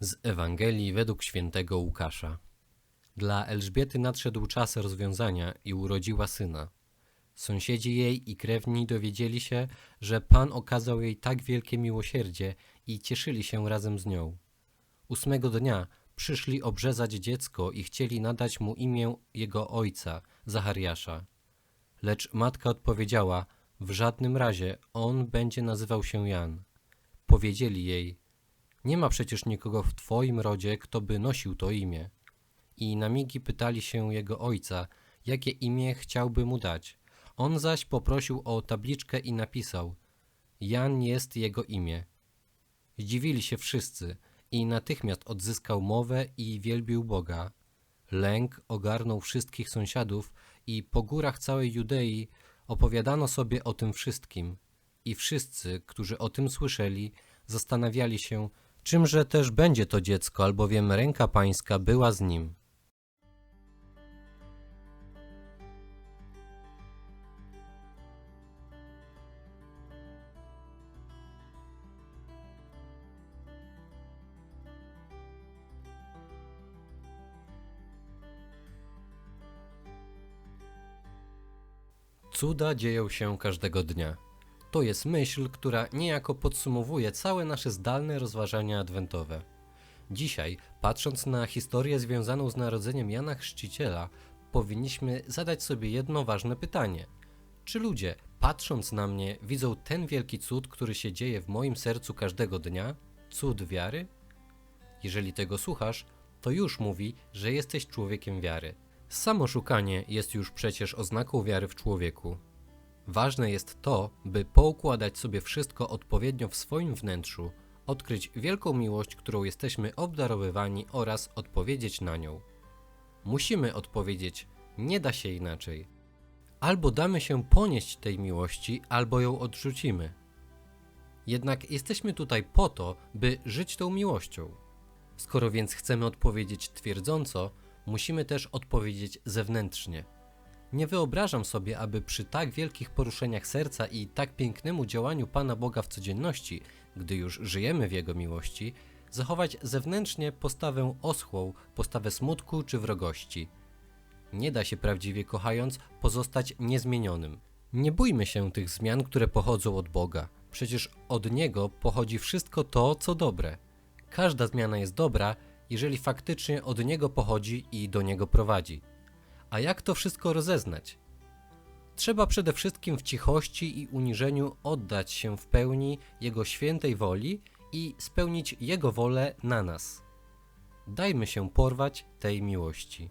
Z Ewangelii według świętego Łukasza. Dla Elżbiety nadszedł czas rozwiązania i urodziła syna. Sąsiedzi jej i krewni dowiedzieli się, że Pan okazał jej tak wielkie miłosierdzie i cieszyli się razem z nią. Ósmego dnia przyszli obrzezać dziecko i chcieli nadać mu imię jego ojca, Zachariasza. Lecz matka odpowiedziała, w żadnym razie on będzie nazywał się Jan. Powiedzieli jej, nie ma przecież nikogo w twoim rodzie, kto by nosił to imię. I na migi pytali się jego ojca, jakie imię chciałby mu dać. On zaś poprosił o tabliczkę i napisał: Jan jest jego imię. Zdziwili się wszyscy i natychmiast odzyskał mowę i wielbił Boga. Lęk ogarnął wszystkich sąsiadów i po górach całej Judei opowiadano sobie o tym wszystkim. I wszyscy, którzy o tym słyszeli, zastanawiali się, czymże też będzie to dziecko, albowiem ręka pańska była z nim. Cuda dzieją się każdego dnia. To jest myśl, która niejako podsumowuje całe nasze zdalne rozważania adwentowe. Dzisiaj, patrząc na historię związaną z narodzeniem Jana Chrzciciela, powinniśmy zadać sobie jedno ważne pytanie. Czy ludzie, patrząc na mnie, widzą ten wielki cud, który się dzieje w moim sercu każdego dnia? Cud wiary? Jeżeli tego słuchasz, to już mówi, że jesteś człowiekiem wiary. Samo szukanie jest już przecież oznaką wiary w człowieku. Ważne jest to, by poukładać sobie wszystko odpowiednio w swoim wnętrzu, odkryć wielką miłość, którą jesteśmy obdarowywani oraz odpowiedzieć na nią. Musimy odpowiedzieć, nie da się inaczej. Albo damy się ponieść tej miłości, albo ją odrzucimy. Jednak jesteśmy tutaj po to, by żyć tą miłością. Skoro więc chcemy odpowiedzieć twierdząco, musimy też odpowiedzieć zewnętrznie. Nie wyobrażam sobie, aby przy tak wielkich poruszeniach serca i tak pięknemu działaniu Pana Boga w codzienności, gdy już żyjemy w Jego miłości, zachować zewnętrznie postawę oschłą, postawę smutku czy wrogości. Nie da się prawdziwie kochając pozostać niezmienionym. Nie bójmy się tych zmian, które pochodzą od Boga. Przecież od Niego pochodzi wszystko to, co dobre. Każda zmiana jest dobra, jeżeli faktycznie od Niego pochodzi i do Niego prowadzi. A jak to wszystko rozeznać? Trzeba przede wszystkim w cichości i uniżeniu oddać się w pełni Jego świętej woli i spełnić Jego wolę na nas. Dajmy się porwać tej miłości.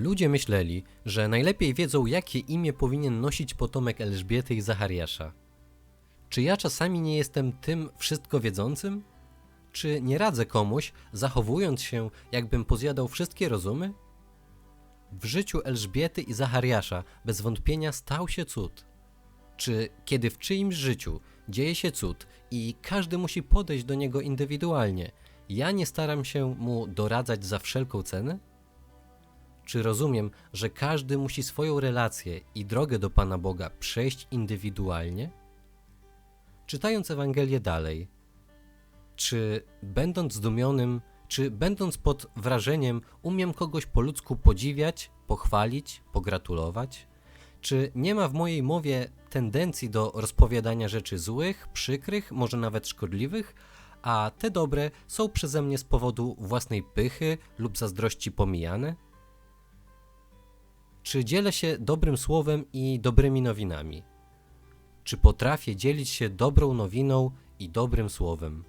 Ludzie myśleli, że najlepiej wiedzą, jakie imię powinien nosić potomek Elżbiety i Zachariasza. Czy ja czasami nie jestem tym wszystko wiedzącym? Czy nie radzę komuś, zachowując się, jakbym pozjadał wszystkie rozumy? W życiu Elżbiety i Zachariasza bez wątpienia stał się cud. Czy kiedy w czyimś życiu dzieje się cud i każdy musi podejść do niego indywidualnie, ja nie staram się mu doradzać za wszelką cenę? Czy rozumiem, że każdy musi swoją relację i drogę do Pana Boga przejść indywidualnie? Czytając Ewangelię dalej, czy będąc zdumionym, czy będąc pod wrażeniem, umiem kogoś po ludzku podziwiać, pochwalić, pogratulować? Czy nie ma w mojej mowie tendencji do rozpowiadania rzeczy złych, przykrych, może nawet szkodliwych, a te dobre są przeze mnie z powodu własnej pychy lub zazdrości pomijane? Czy dzielę się dobrym słowem i dobrymi nowinami? Czy potrafię dzielić się dobrą nowiną i dobrym słowem?